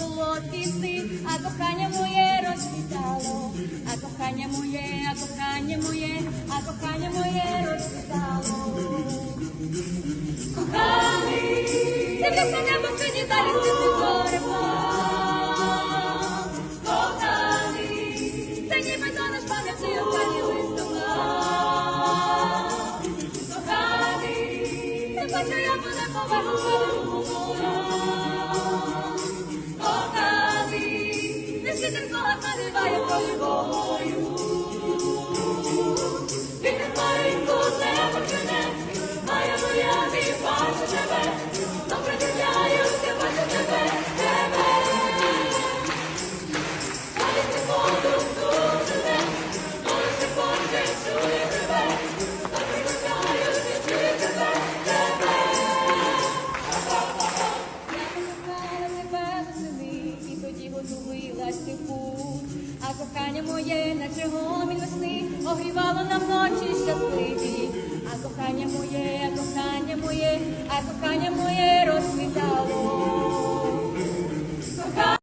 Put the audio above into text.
солодкі сни, а кохання моє розквітало, а кохання моє, а кохання моє, а кохання моє розквітало. Коханий, дивлюся небо сині далі світлі зоремо. Коханий, це ніби то наш пам'ятний останній листопад. Коханий, не хочу я мене повернути. Przy tym koła narywają, proszę, bo путь. А кохання моє, наче гомін весни, огрівало нам ночі щасливі. А кохання моє, а кохання моє, а кохання моє.